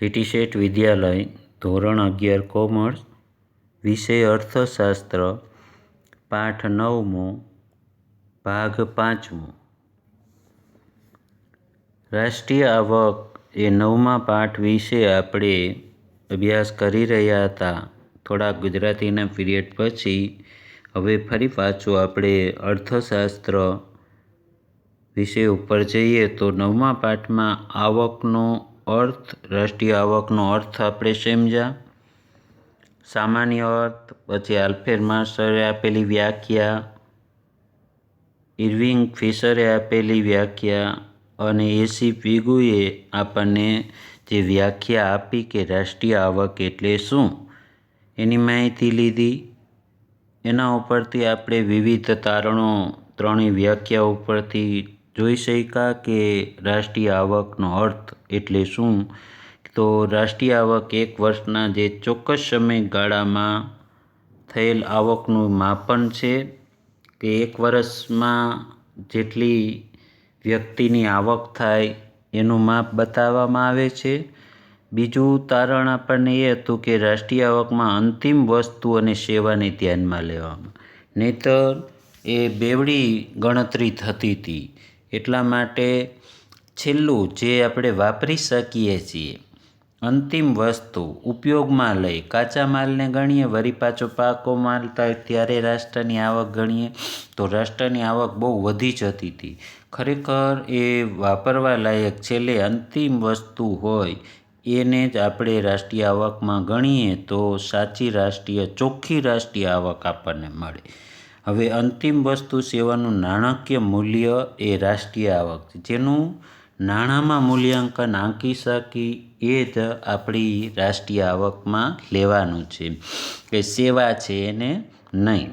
GT શેઠ વિદ્યાલય ધોરણ અગિયાર commerce વિષય અર્થશાસ્ત્ર પાઠ નવમો ભાગ પાંચમો રાષ્ટ્રીય આવક એ નવમા પાઠ વિશે આપણે અભ્યાસ કરી રહ્યા હતા. થોડા ગુજરાતીના પીરિયડ પછી. હવે ફરી પાછું આપણે અર્થશાસ્ત્ર વિષય ઉપર જઈએ તો નવમા પાઠમાં આવકનો અર્થ, રાષ્ટ્રીય આવકનો અર્થ આપણે સમજ્યા સામાન્ય અર્થ, પછી આલ્ફેર માસ્ટરે આપેલી વ્યાખ્યા, ઇરવિંગ ફિશરે આપેલી વ્યાખ્યા અને એસી પીગુએ આપણને જે વ્યાખ્યા આપી કે રાષ્ટ્રીય આવક એટલે શું, એની માહિતી લીધી. એના ઉપરથી આપણે વિવિધ તારણો ત્રણેય વ્યાખ્યા ઉપરથી જોઈ શક્યા કે રાષ્ટ્રીય આવકનો અર્થ એટલે શું? તો રાષ્ટ્રીય આવક એક વર્ષના જે ચોક્કસ સમયગાળામાં થયેલ આવકનું માપન છે કે એક વર્ષમાં જેટલી વ્યક્તિની આવક થાય એનું માપ બતાવવામાં આવે છે. બીજું તારણ આપણને એ હતું કે રાષ્ટ્રીય આવકમાં અંતિમ વસ્તુ અને સેવાને ધ્યાનમાં લેવામાં. નહીતર એ બેવડી ગણતરી થતી હતી. એટલા માટે છેલ્લું જે આપણે વાપરી શકીએ છીએ, અંતિમ વસ્તુ ઉપયોગમાં લઈ કાચા માલને ગણીએ, વરી પાછો પાકો માલ થાય ત્યારે રાષ્ટ્રની આવક ગણીએ, તો રાષ્ટ્રની આવક બહુ વધી જતી હતી. ખરેખર એ વાપરવા લાયક છેલ્લે અંતિમ વસ્તુ હોય એને જ આપણે રાષ્ટ્રીય આવકમાં ગણીએ તો સાચી રાષ્ટ્રીય ચોખ્ખી રાષ્ટ્રીય આવક આપણને મળે. હવે અંતિમ વસ્તુ સેવાનું નાણાકીય મૂલ્ય એ રાષ્ટ્રીય આવક છે. જેનું નાણાંમાં મૂલ્યાંકન આંકી શકી એ જ આપણી રાષ્ટ્રીય આવકમાં લેવાનું છે. કે સેવા છે એને નહીં.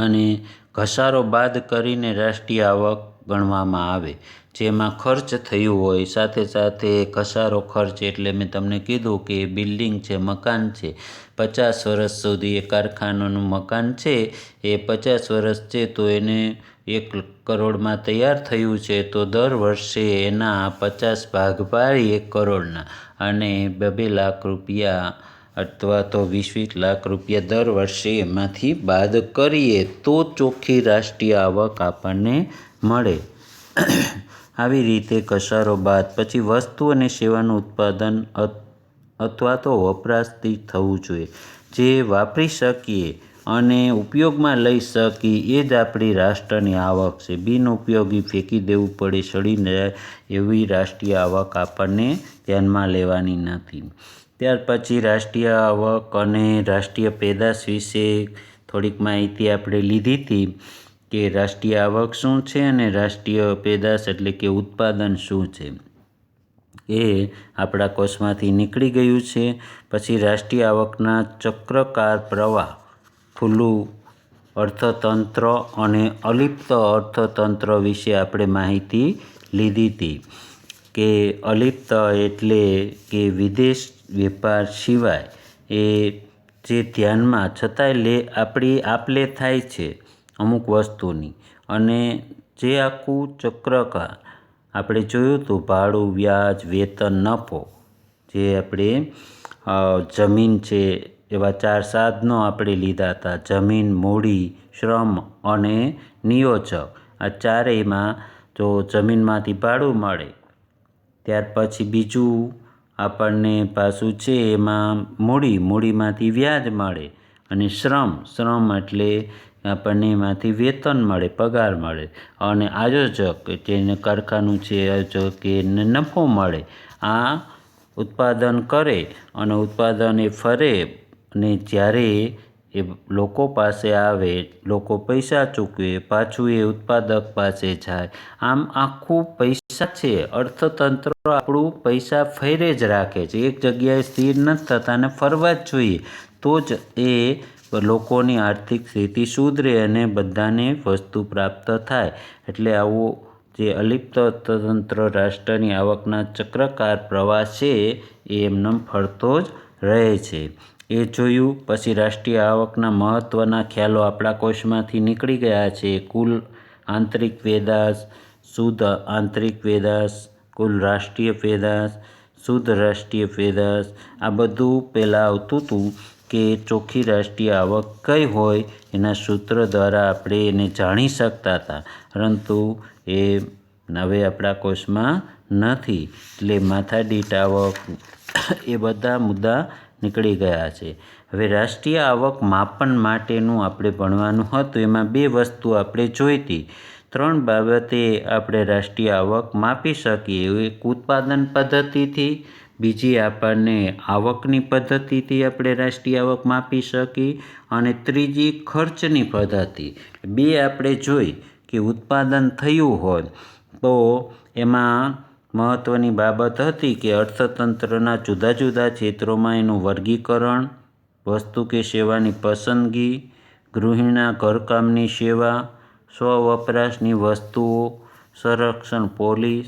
અને ઘસારો બાદ કરીને રાષ્ટ્રીય આવક ગણવામાં આવે. જેમાં ખર્ચ થયું હોય, સાથે સાથે ઘસારો ખર્ચ એટલે મેં તમને કીધું કે બિલ્ડિંગ છે, મકાન છે. પચાસ વર્ષ સુધી એ કારખાનાનું મકાન છે. એ પચાસ વર્ષ છે તો એને એક કરોડમાં તૈયાર થયું છે તો દર વર્ષે એના પચાસ ભાગ પાડી એક કરોડના. અને બે લાખ રૂપિયા અથવા તો વીસ વીસ લાખ રૂપિયા દર વર્ષે એમાંથી બાદ કરીએ તો ચોખ્ખી રાષ્ટ્રીય આવક આપણને મળે. આવી રીતે કસારો બાદ પછી વસ્તુ અને સેવાનું ઉત્પાદન અથવા તો વપરાશથી થવું જોઈએ. જે વાપરી શકીએ અને ઉપયોગમાં લઈ શકીએ એ જ આપણી રાષ્ટ્રની આવક છે. બિનઉપયોગી ફેંકી દેવું પડે સડી જાય એવી રાષ્ટ્રીય આવક આપણને ધ્યાનમાં લેવાની નથી. ત્યાર પછી રાષ્ટ્રીય આવક અને રાષ્ટ્રીય પેદાશ વિશે થોડીક માહિતી આપણે લીધી હતી. કે રાષ્ટ્રીય આવક શું છે અને રાષ્ટ્રીય પેદાશ એટલે કે ઉત્પાદન શું છે? એ આપણા કોષમાંથી નીકળી ગયું છે. પછી રાષ્ટ્રીય આવકના ચક્રકાર પ્રવાહ, ખુલ્લું અર્થતંત્ર અને અલિપ્ત અર્થતંત્ર વિશે આપણે માહિતી લીધી હતી કે અલિપ્ત એટલે કે વિદેશ વેપાર સિવાય એ જે ધ્યાનમાં, છતાંય લે, આપણી આપલે થાય છે. અમુક વસ્તુની. અને જે આખું ચક્રકાર આપણે જોયું હતું, ભાડું, વ્યાજ, વેતન, નફો, જે આપણે જમીન છે, એવા ચાર સાધનો આપણે લીધા હતા. જમીન, મૂડી, શ્રમ અને નિયોજક. આ ચારેયમાં જો જમીનમાંથી ભાડું મળે, ત્યાર પછી બીજું આપણને પાછું છે, એમાં મૂડી. મૂડીમાંથી વ્યાજ મળે અને શ્રમ. શ્રમ એટલે આપણને એમાંથી વેતન મળે, પગાર મળે. અને આયોજક જેને કારખાનું છે આયોજક એને નફો મળે, આ ઉત્પાદન કરે અને ઉત્પાદન એ ફરે અને જ્યારે એ લોકો પાસે આવે, લોકો પૈસા ચૂકવે, પાછું એ ઉત્પાદક પાસે જાય. આમ આખું પૈસા છે. અર્થતંત્ર આપણું પૈસા ફેરે જ રાખે છે. એક જગ્યાએ સ્થિર નથી થતા અને ફરવા જ જોઈએ. તો જ એ લોકોની આર્થિક સ્થિતિ સુધરે અને બધાને વસ્તુ પ્રાપ્ત થાય. એટલે આવો જે અલિપ્ત અર્થતંત્ર રાષ્ટ્રની આવકના ચક્રકાર પ્રવાહ છે, એ એમનેમ ફરતો જ રહે છે. એ જોયું, પછી રાષ્ટ્રીય આવકના મહત્ત્વના ખ્યાલો આપણા કોષમાંથી નીકળી ગયા છે. કુલ આંતરિક પેદાશ શુદ્ધ આંતરિક પેદાશ કુલ રાષ્ટ્રીય પેદાશ શુદ્ધ રાષ્ટ્રીય પેદાશ આ બધું પહેલાં આવતું હતું કે ચોખ્ખી રાષ્ટ્રીય આવક કઈ હોય એના સૂત્ર દ્વારા આપણે એને જાણી શકતા હતા. પરંતુ એ હવે આપણા કોર્સમાં નથી. એટલે માથાદીઠ આવક એ બધા મુદ્દા નીકળી ગયા છે. હવે રાષ્ટ્રીય આવક માપન માટેનું આપણે ભણવાનું હતું. એમાં બે વસ્તુ આપણે જોઈતી. ત્રણ બાબતે આપણે રાષ્ટ્રીય આવક માપી શકીએ. એક ઉત્પાદન પદ્ધતિથી બીજી આપણને આવકની પદ્ધતિથી આપણે રાષ્ટ્રીય આવક માપી શકીએ અને ત્રીજી ખર્ચની પદ્ધતિ. બે આપણે જોઈ કે ઉત્પાદન થયું હોય તો એમાં મહત્ત્વની બાબત હતી કે અર્થતંત્રના જુદા જુદા ક્ષેત્રોમાં એનું વર્ગીકરણ, વસ્તુ કે સેવાની પસંદગી ગૃહિણીના ઘરકામની સેવા સ્વ વપરાશની વસ્તુઓ, સંરક્ષણ પોલીસ,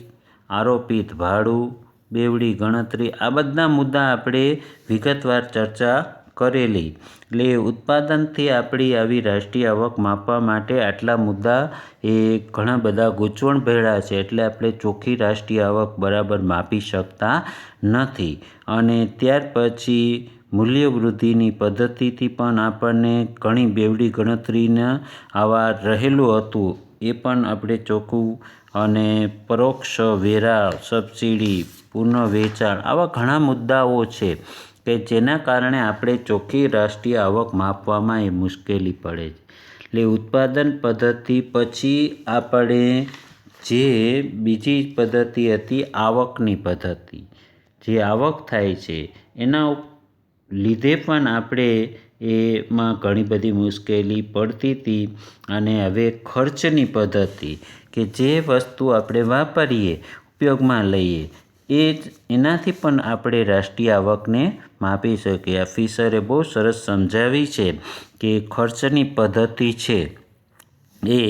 આરોપિત ભાડું બેવડી ગણતરી આ બધા મુદ્દા આપણે વિગતવાર ચર્ચા કરેલી. એટલે ઉત્પાદનથી આપણી આવી રાષ્ટ્રીય આવક માપવા માટે આટલા મુદ્દા એ ઘણા બધા ગૂંચવણ ભેળા છે. એટલે આપણે ચોખ્ખી રાષ્ટ્રીય આવક બરાબર માપી શકતા નથી. અને ત્યાર પછી મૂલ્ય વૃદ્ધિની પદ્ધતિથી પણ આપણને ઘણી બેવડી ગણતરીના આવા રહેલું હતું. એ પણ આપણે ચોખ્ખું અને પરોક્ષ વેરા સબસિડી પુનઃ વેચાણ આવા ઘણા મુદ્દાઓ છે કે જેના કારણે આપણે ચોખ્ખી રાષ્ટ્રીય આવક માપવામાં એ મુશ્કેલી પડે છે. એટલે ઉત્પાદન પદ્ધતિ પછી આપણે જે બીજી પદ્ધતિ હતી, આવકની પદ્ધતિ. જે આવક થાય છે, એના લીધે પણ આપણે એમાં ઘણી બધી મુશ્કેલી પડતી હતી અને હવે ખર્ચની પદ્ધતિ કે જે વસ્તુ આપણે વાપરીએ, ઉપયોગમાં લઈએ એ જ એનાથી પણ આપણે રાષ્ટ્રીય આવકને માપી શકીએ. આ ફિશરે બહુ સરસ સમજાવી છે કે ખર્ચની પદ્ધતિ છે એ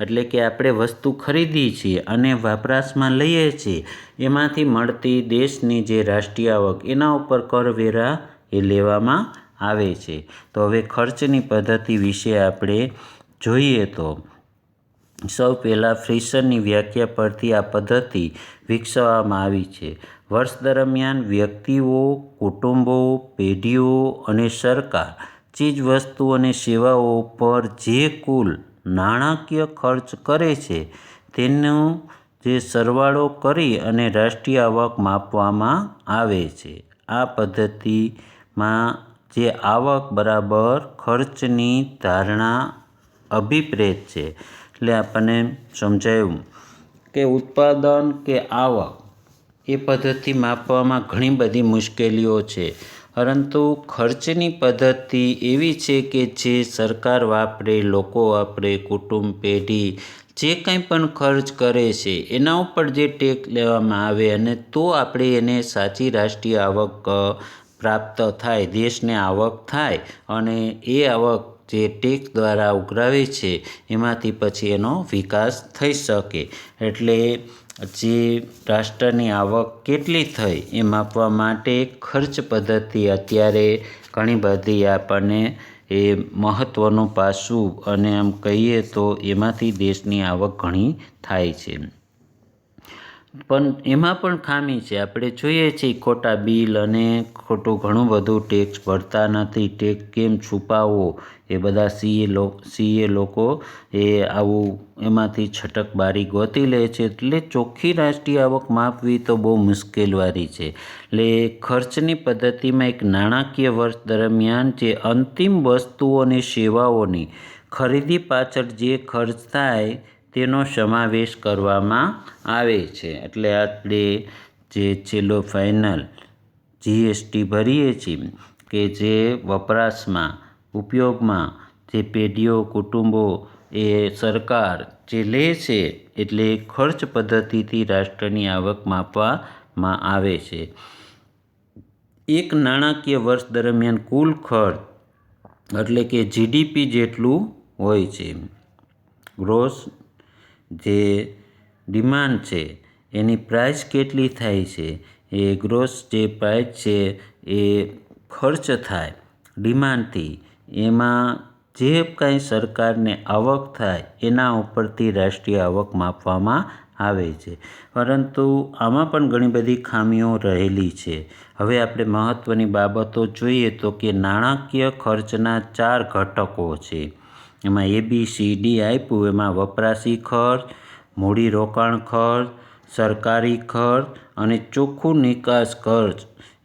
એટલે કે આપણે વસ્તુ ખરીદી છીએ અને વપરાશમાં લઈએ છીએ, એમાંથી મળતી દેશની જે રાષ્ટ્રીય આવક, એના ઉપર કરવેરા એ લેવામાં આવે છે. તો હવે ખર્ચની પદ્ધતિ વિશે આપણે જોઈએ તો સૌ પહેલાં ફ્રિશરની વ્યાખ્યા પરથી આ પદ્ધતિ વિકસાવવામાં આવી છે. વર્ષ દરમિયાન વ્યક્તિઓ, કુટુંબો, પેઢીઓ અને સરકાર ચીજવસ્તુ અને સેવાઓ પર જે કુલ નાણાકીય ખર્ચ કરે છે, તેનો જે સરવાળો કરી અને રાષ્ટ્રીય આવક માપવામાં આવે છે. આ પદ્ધતિમાં જે આવક બરાબર ખર્ચની ધારણા અભિપ્રેત છે. એટલે આપણને સમજાયું કે ઉત્પાદન કે આવક એ પદ્ધતિ માપવામાં ઘણી બધી મુશ્કેલીઓ છે. પરંતુ ખર્ચની પદ્ધતિ એવી છે કે જે સરકાર વાપરે, લોકો વાપરે, કુટુંબ, પેઢી જે કંઈ પણ ખર્ચ કરે છે, એના ઉપર જે ટેક લેવામાં આવે અને તો આપણે એને સાચી રાષ્ટ્રીય આવક પ્રાપ્ત થાય, દેશને આવક થાય અને એ આવક જે ટેક દ્વારા ઉઘરાવે છે, એમાંથી પછી એનો વિકાસ થઈ શકે. એટલે જે રાષ્ટ્રની આવક કેટલી થઈ એ માપવા માટે ખર્ચ પદ્ધતિ અત્યારે ઘણી બધી આપણને એ મહત્ત્વનું પાસું અને આમ કહીએ તો એમાંથી દેશની આવક ઘણી થાય છે. પણ એમાં પણ ખામી છે. આપણે જોઈએ છીએ ખોટા બિલ અને ખોટું ઘણું બધું ટેક્સ ભરતા નથી. ટેક્સ કેમ છુપાવવો? એ બધા સીએ સીએ લોકો એ આવું એમાંથી છટકબારી ગોતી લે છે. એટલે ચોખ્ખી રાષ્ટ્રીય આવક માપવી તો બહુ મુશ્કેલવારી છે. એટલે ખર્ચની પદ્ધતિમાં એક નાણાકીય વર્ષ દરમિયાન જે અંતિમ વસ્તુઓની સેવાઓની ખરીદી પાછળ જે ખર્ચ થાય તેનો સમાવેશ કરવામાં આવે છે. એટલે આપણે જે છેલ્લો ફાઇનલ જીએસટી ભરીએ છીએ કે જે વપરાશમાં ઉપયોગમાં જે પેઢીઓ, કુટુંબો એ સરકાર જે લે છે એટલે ખર્ચ પદ્ધતિથી રાષ્ટ્રની આવક માપવામાં આવે છે. એક નાણાકીય વર્ષ દરમિયાન કુલ ખર્ચ એટલે કે જીડીપી જેટલું હોય છે. ગ્રોસ જે ડિમાન્ડ છે, એની પ્રાઇસ કેટલી થાય છે, એ ગ્રોસ જે પ્રાઇસ છે, એ ખર્ચ થાય ડિમાન્ડથી એમાં જે કાંઈ સરકારને આવક થાય, એના ઉપરથી રાષ્ટ્રીય આવક માપવામાં આવે છે. પરંતુ આમાં પણ ઘણી બધી ખામીઓ રહેલી છે. હવે આપણે મહત્ત્વની બાબતો જોઈએ તો કે નાણાકીય ખર્ચના ચાર ઘટકો છે. એમાં એ બી સી ડી આપ્યું, એમાં વપરાશી ખર્ચ, મૂડી રોકાણ ખર્ચ, સરકારી ખર્ચ અને ચોખ્ખું નિકાસ ખર્ચ.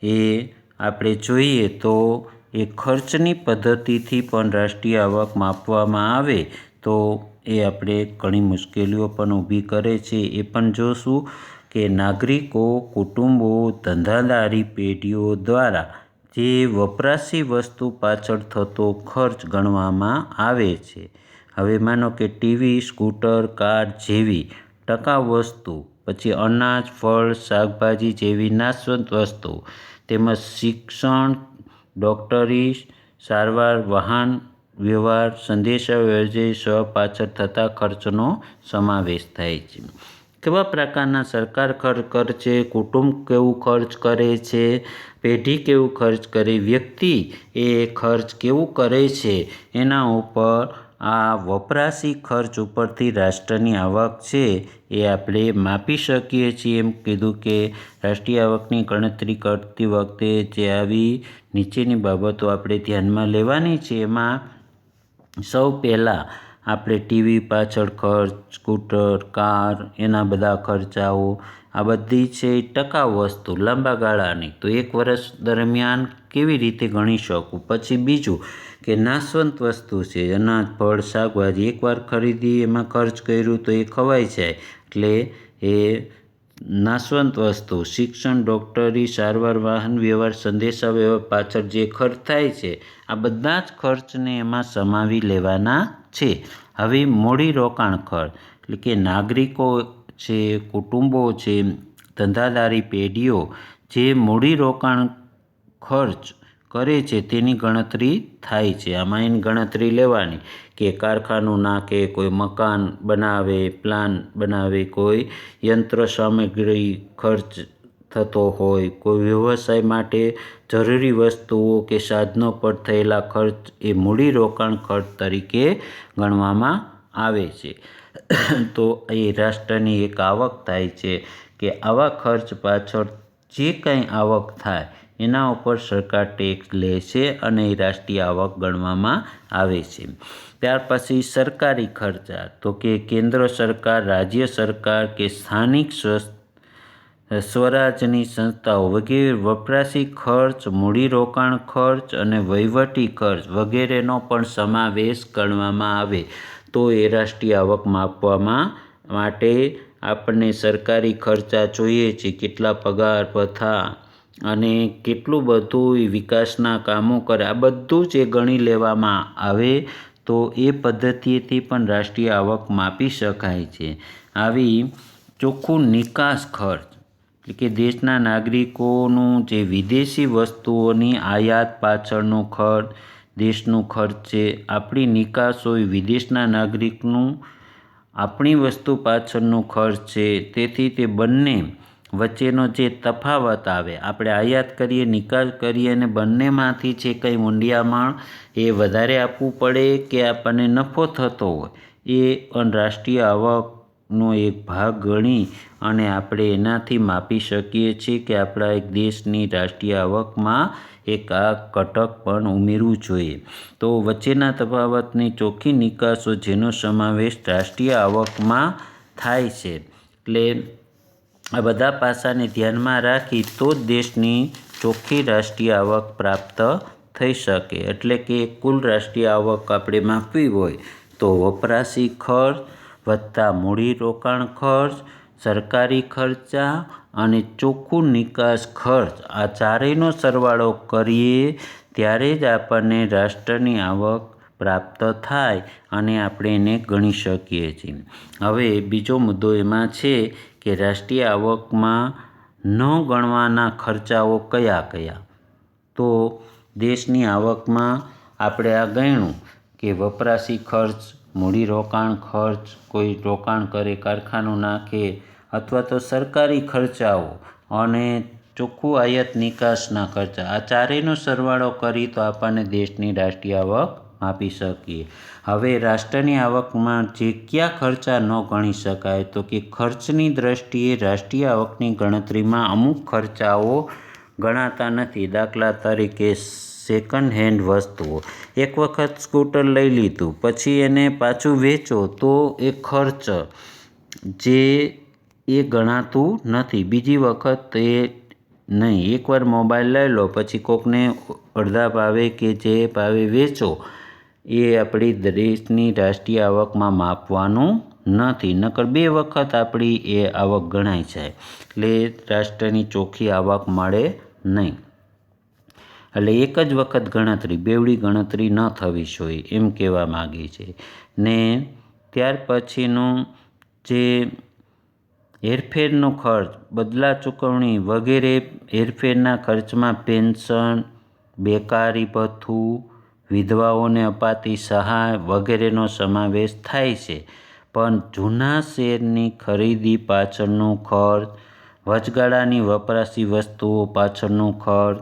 એ આપણે જોઈએ તો એ ખર્ચની પદ્ધતિથી પણ રાષ્ટ્રીય આવક માપવામાં આવે, તો એ આપણે ઘણી મુશ્કેલીઓ પણ ઊભી કરે છે. એ પણ જોશું કે નાગરિકો, કુટુંબો, ધંધાદારી પેઢીઓ દ્વારા જે વપરાશી વસ્તુ પાછળ થતો ખર્ચ ગણવામાં આવે છે. હવે માનો કે ટીવી, સ્કૂટર, કાર જેવી ટકા વસ્તુ, પછી અનાજ, ફળ, શાકભાજી જેવી નાશવંત વસ્તુ, તેમજ શિક્ષણ ડૉક્ટરી સારવાર, વાહન વ્યવહાર સંદેશાવ્યવહાર સ્વ પાછળ થતા ખર્ચનો સમાવેશ થાય છે. કેવા પ્રકારના સરકાર ખર્ચ કરશે કુટુંબ કેવું ખર્ચ કરે છે, પેઢી કેવું ખર્ચ કરે, વ્યક્તિ એ ખર્ચ કેવું કરે છે, એના ઉપર આ વપરાશી ખર્ચ ઉપરથી રાષ્ટ્રની આવક છે એ આપણે માપી શકીએ છીએ. એમ કીધું કે રાષ્ટ્રીય આવકની ગણતરી કરતી વખતે જે આવી નીચેની બાબતો આપણે ધ્યાનમાં લેવાની છે, એમાં સૌ પહેલાં આપણે ટીવી પાછળ ખર્ચ, સ્કૂટર, કાર, એના બધા ખર્ચાઓ આ બધી છે એ ટકાઉ વસ્તુ, લાંબા ગાળાની. તો એક વર્ષ દરમિયાન કેવી રીતે ગણી શકું? પછી બીજું કે નાશવંત વસ્તુ છે, અનાજ, ફળ, શાકભાજી એકવાર ખરીદી, એમાં ખર્ચ કર્યું તો એ ખવાઈ જાય. એટલે એ નાશવંત વસ્તુ, શિક્ષણ, ડૉક્ટરી, સારવાર, વાહન વ્યવહાર સંદેશા વ્યવહાર પાછળ જે ખર્ચ થાય છે, આ બધા જ ખર્ચને એમાં સમાવી લેવાના છે. હવે મૂડી રોકાણ ખર્ચ એટલે કે નાગરિકો છે કુટુંબો છે ધંધાદારી પેઢીઓ, જે મૂડી રોકાણ ખર્ચ કરે છે તેની ગણતરી થાય છે. આમાં એની ગણતરી લેવાની કે કારખાનું નાખે, કોઈ મકાન બનાવે, પ્લાન બનાવે, કોઈ યંત્ર સામગ્રી ખર્ચ થતો હોય, કોઈ વ્યવસાય માટે જરૂરી વસ્તુઓ કે સાધનો પર થયેલા ખર્ચ એ મૂડી રોકાણ ખર્ચ તરીકે ગણવામાં આવે છે. તો એ રાષ્ટ્રની એક આવક થાય છે કે આવા ખર્ચ પાછળ જે કંઈ આવક થાય, એના ઉપર સરકાર ટેક્સ લે છે અને એ રાષ્ટ્રીય આવક ગણવામાં આવે છે. ત્યાર પછી સરકારી ખર્ચા. તો કે કેન્દ્ર સરકાર, રાજ્ય સરકાર કે સ્થાનિક સ્વરાજની સંસ્થાઓ વગેરે વપરાશી ખર્ચ, મૂડીરોકાણ ખર્ચ અને વહીવટી ખર્ચ વગેરેનો પણ સમાવેશ કરવામાં આવે. તો એ રાષ્ટ્રીય આવક માપવામાં માટે આપણને સરકારી ખર્ચા જોઈએ છે કેટલા પગાર ભથ્થા અને કેટલું બધું વિકાસના કામો કરે. આ બધું જ એ ગણી લેવામાં આવે તો એ પદ્ધતિએથી પણ રાષ્ટ્રીય આવક માપી શકાય છે. આવી ચોખ્ખું નિકાસ ખર્ચ કે દેશના નાગરિકોનું જે વિદેશી વસ્તુઓની આયાત પાછળનો ખર્ચ દેશનું ખર્ચ છે આપણી નિકાસ હોય વિદેશના નાગરિકનું આપણી વસ્તુ પાછળનો ખર્ચ છે. તેથી તે બંને વચ્ચેનો જે તફાવત આવે, આપણે આયાત કરીએ, નિકાસ કરીએ અને બંનેમાંથી છે કંઈ ઊંડિયામણ એ વધારે આપવું પડે કે આપણને નફો થતો હોય, એ રાષ્ટ્રીય આવકનો એક ભાગ ગણી અને આપણે એનાથી માપી શકીએ છીએ કે આપણા એક દેશની રાષ્ટ્રીય આવકમાં એક આ ઘટક પણ ઉમેરવું જોઈએ. તો વચ્ચેના તફાવતની ચોખ્ખી નિકાસો જેનો સમાવેશ રાષ્ટ્રીય આવકમાં થાય છે. એટલે આ બધા પાસાને ધ્યાનમાં રાખી તો જ દેશની ચોખ્ખી રાષ્ટ્રીય આવક પ્રાપ્ત થઈ શકે. એટલે કે કુલ રાષ્ટ્રીય આવક આપણે માપવી હોય તો વપરાશી ખર્ચ વત્તા મૂડી રોકાણ ખર્ચ, સરકારી ખર્ચા અને ચોખ્ખું નિકાસ ખર્ચ આ ચારેયનો સરવાળો કરીએ ત્યારે જ આપણને રાષ્ટ્રની આવક પ્રાપ્ત થાય અને આપણે એને ગણી શકીએ છીએ. હવે બીજો મુદ્દો એમાં છે કે રાષ્ટ્રીય આવકમાં ન ગણવાના ખર્ચાઓ કયા કયા? તો દેશની આવકમાં આપણે આ ગણ્યું કે વપરાશી ખર્ચ, મૂડીરોકાણ ખર્ચ, કોઈ રોકાણ કરે, કારખાનું નાખે અથવા તો સરકારી ખર્ચાઓ અને ચોખ્ખું આયાત નિકાસના ખર્ચા. આ ચારેયનો સરવાળો કરી તો આપણને દેશની રાષ્ટ્રીય આવક માપી શકીએ. હવે રાષ્ટ્રની આવકમાં જે કયા ખર્ચા ન ગણી શકાય તો કે ખર્ચની દ્રષ્ટિએ રાષ્ટ્રીય આવકની ગણતરીમાં અમુક ખર્ચાઓ ગણાતા નથી. દાખલા તરીકે સેકન્ડ હેન્ડ વસ્તુઓ. એક વખત સ્કૂટર લઈ લીધું, પછી એને પાછું વેચો તો એ ખર્ચ જે એ ગણાતું નથી. બીજી વખત એ નહીં. એકવાર મોબાઈલ લઈ લો, પછી કોકને અડધા ભાવે કે જે ભાવે વેચો, એ આપણી દેશની રાષ્ટ્રીય આવકમાં માપવાનું નથી. નકર બે વખત આપણી એ આવક ગણાય જાય. એટલે રાષ્ટ્રની ચોખ્ખી આવક મળે નહીં. એટલે એક જ વખત ગણતરી, બેવડી ગણતરી ન થવી જોઈએ એમ કહેવા માગે છે. ને ત્યાર પછીનું જે હેરફેરનો ખર્ચ, બદલા ચૂકવણી વગેરે હેરફેરના ખર્ચમાં પેન્શન, બેકારી ભથ્થું, વિધવાઓને અપાતી સહાય વગેરેનો સમાવેશ થાય છે. પણ જૂના શેરની ખરીદી પાછળનો ખર્ચ, વચગાળાની વપરાશી વસ્તુઓ પાછળનો ખર્ચ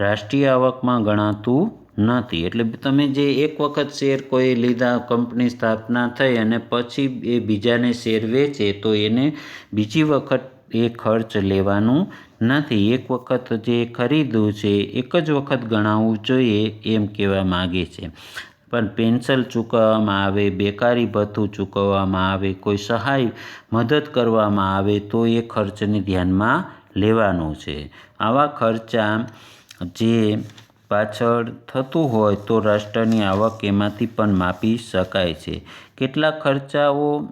રાષ્ટ્રીય આવકમાં ગણાતું નથી એટલે તમે જે એક વખત શેર કોઈ લીધા, કંપની સ્થાપના થઈ અને પછી એ બીજાને શેર વેચે, તો એને બીજી વખત એ ખર્ચ લેવાનું નથી. એક વખત જે ખરીદ્યું છે, એક જ વખત ગણાવવું જોઈએ એમ કહેવા માગે છે. પણ પેન્શન ચૂકવવામાં આવે, બેકારી ભથ્થું ચૂકવવામાં આવે, કોઈ સહાય, મદદ કરવામાં આવે, તો એ ખર્ચને ધ્યાનમાં લેવાનું છે. આવા ખર્ચા જે પાછળ થતું હોય તો રાષ્ટ્રની આવક એમાંથી પણ માપી શકાય છે. કેટલાક ખર્ચાઓ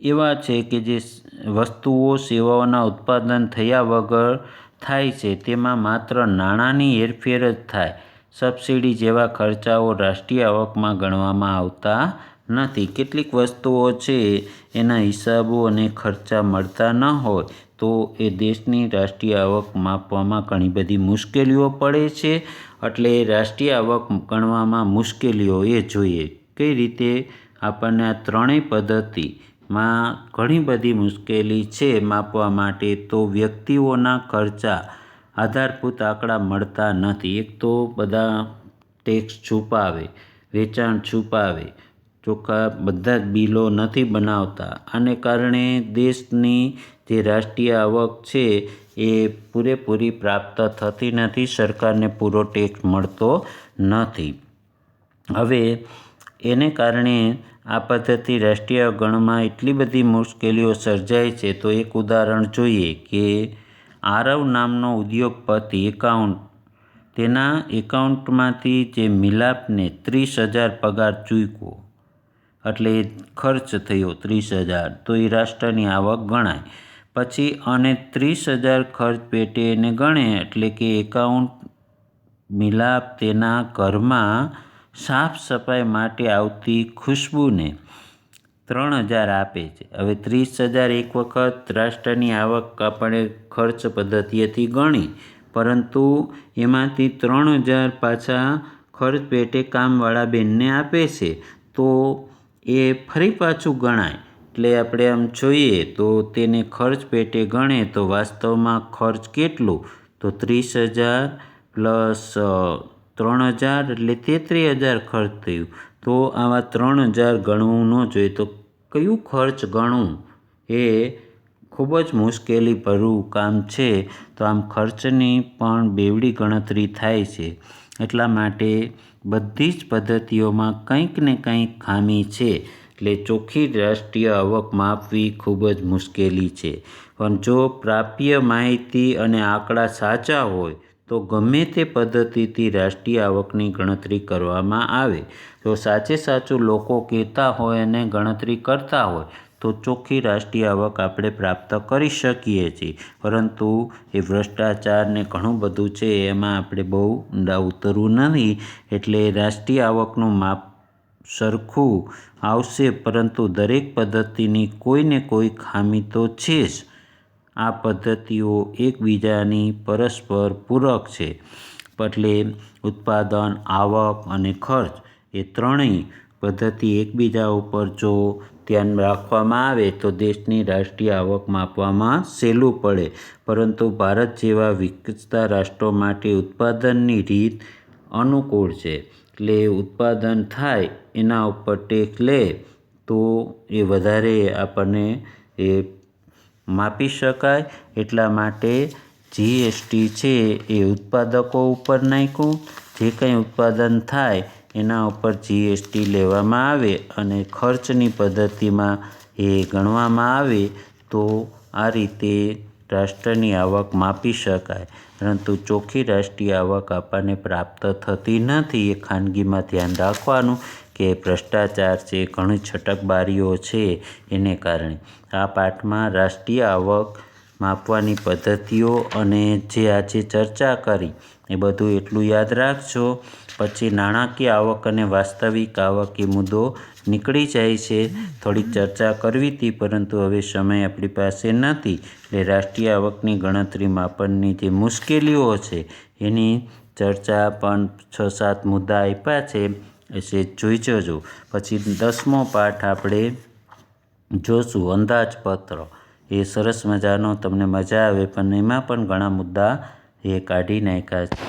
એવા છે કે જે વસ્તુઓ, સેવાઓના ઉત્પાદન થયા વગર થાય છે, તેમાં માત્ર નાણાંની હેરફેર જ થાય. સબસિડી જેવા ખર્ચાઓ રાષ્ટ્રીય આવકમાં ગણવામાં આવતા નથી. કેટલીક વસ્તુઓ છે, એના હિસાબો અને ખર્ચા મળતા ન હોય. તો એ દેશની રાષ્ટ્રીય આવક માપવામાં ઘણી બધી મુશ્કેલીઓ પડે છે. એટલે રાષ્ટ્રીય આવક ગણવામાં મુશ્કેલીઓ એ જોઈએ કઈ રીતે આપણને આ ત્રણેય પદ્ધતિમાં ઘણી બધી મુશ્કેલી છે માપવા માટે તો વ્યક્તિઓના ખર્ચા આધારભૂત આંકડા મળતા નથી. એક તો બધા ટેક્સ છુપાવે, વેચાણ છુપાવે, ચોખ્ખા બધા જ બિલો નથી બનાવતા. આને કારણે દેશની જે રાષ્ટ્રીય આવક છે એ પૂરેપૂરી પ્રાપ્ત થતી નથી, સરકારને પૂરો ટેક્સ મળતો નથી. હવે એને કારણે આ પદ્ધતિ રાષ્ટ્રીય ગણમાં એટલી બધી મુશ્કેલીઓ સર્જાય છે, તો એક ઉદાહરણ જોઈએ કે આરવ નામનો ઉદ્યોગપતિ એકાઉન્ટ, તેના એકાઉન્ટમાંથી જે મિલાપને ત્રીસ હજાર પગાર ચૂક્યો એટલે ખર્ચ થયો ત્રીસ હજાર, તો એ રાષ્ટ્રની આવક ગણાય. પછી અને ત્રીસ હજાર ખર્ચ પેટે એને ગણે, એટલે કે એકાઉન્ટ મિલાપ તેના ઘરમાં સાફ સફાઈ માટે આવતી ખુશ્બુને ત્રણ હજાર આપે છે. હવે ત્રીસ હજાર એક વખત રાષ્ટ્રની આવક આપણે ખર્ચ પદ્ધતિએથી ગણી, પરંતુ એમાંથી ત્રણ હજાર પાછા ખર્ચ પેટે કામવાળા બેનને આપે છે, તો એ ફરી પાછું ગણાય. એટલે આપણે આમ જોઈએ તો તેને ખર્ચ પેટે ગણે તો વાસ્તવમાં ખર્ચ કેટલું? તો ત્રીસ હજાર પ્લસ ત્રણ હજાર એટલે તેત્રીસ હજાર ખર્ચ થયું. તો આવા ત્રણ હજાર ગણવું ન જોઈએ તો કયું ખર્ચ ગણવું? એ ખૂબ જ મુશ્કેલી ભરવું કામ છે. તો આમ ખર્ચની પણ બેવડી ગણતરી થાય છે. એટલા માટે બધી જ પદ્ધતિઓમાં કંઈક ને કંઈક ખામી છે. એટલે ચોખ્ખી રાષ્ટ્રીય આવક માપવી ખૂબ જ મુશ્કેલી છે. પણ જો પ્રાપ્ય માહિતી અને આંકડા સાચા હોય, તો ગમે તે પદ્ધતિથી રાષ્ટ્રીય આવકની ગણતરી કરવામાં આવે. તો સાચે સાચું લોકો કહેતા હોય અને ગણતરી કરતા હોય, તો ચોખ્ખી રાષ્ટ્રીય આવક આપણે પ્રાપ્ત કરી શકીએ છીએ. પરંતુ એ ભ્રષ્ટાચારને ઘણું બધું છે, એમાં આપણે બહુ ઊંડા ઉતરવું નથી. એટલે રાષ્ટ્રીય આવકનું માપ સરખું આવશે, પરંતુ દરેક પદ્ધતિની કોઈને કોઈ ખામી તો છે જ. આ પદ્ધતિઓ એકબીજાની પરસ્પર પૂરક છે. એટલે ઉત્પાદન, આવક અને ખર્ચ એ ત્રણેય પદ્ધતિ એકબીજા ઉપર જો ધ્યાન રાખવામાં આવે તો દેશની રાષ્ટ્રીય આવક માપવામાં સહેલું પડે. પરંતુ ભારત જેવા વિકસતા રાષ્ટ્રો માટે ઉત્પાદનની રીત અનુકૂળ છે. એટલે ઉત્પાદન થાય, એના ઉપર ટેક લે, તો એ વધારે આપણને એ માપી શકાય. એટલા માટે જીએસટી છે એ ઉત્પાદકો ઉપર નાખ્યું. જે કંઈ ઉત્પાદન થાય, એના ઉપર જીએસટી લેવામાં આવે અને ખર્ચની પદ્ધતિમાં એ ગણવામાં આવે, તો આ રીતે રાષ્ટ્રની આવક માપી શકાય. પરંતુ ચોખ્ખી રાષ્ટ્રીય આવક આપણને પ્રાપ્ત થતી નથી. એ ખાનગીમાં ધ્યાન રાખવાનું કે ભ્રષ્ટાચાર છે ઘણી છટકબારીઓ છે, એને કારણે. આ પાઠમાં રાષ્ટ્રીય આવક માપવાની પદ્ધતિઓ અને જે આજે ચર્ચા કરી, એ બધું એટલું યાદ રાખજો. પછી નાણાકીય આવક અને વાસ્તવિક આવક એ મુદ્દો નીકળી જાય છે. થોડીક ચર્ચા કરવી હતી, પરંતુ હવે સમય આપણી પાસે નથી. એટલે રાષ્ટ્રીય આવકની ગણતરી માપનની જે મુશ્કેલીઓ છે, એની ચર્ચા પણ છ સાત મુદ્દા આપ્યા છે એ જોઈ જજો પછી દસમો પાઠ આપણે જોશું, અંદાજપત્ર. એ સરસ મજાનો તમને મજા આવે પણ એમાં પણ ઘણા મુદ્દા એ કાઢી નાખ્યા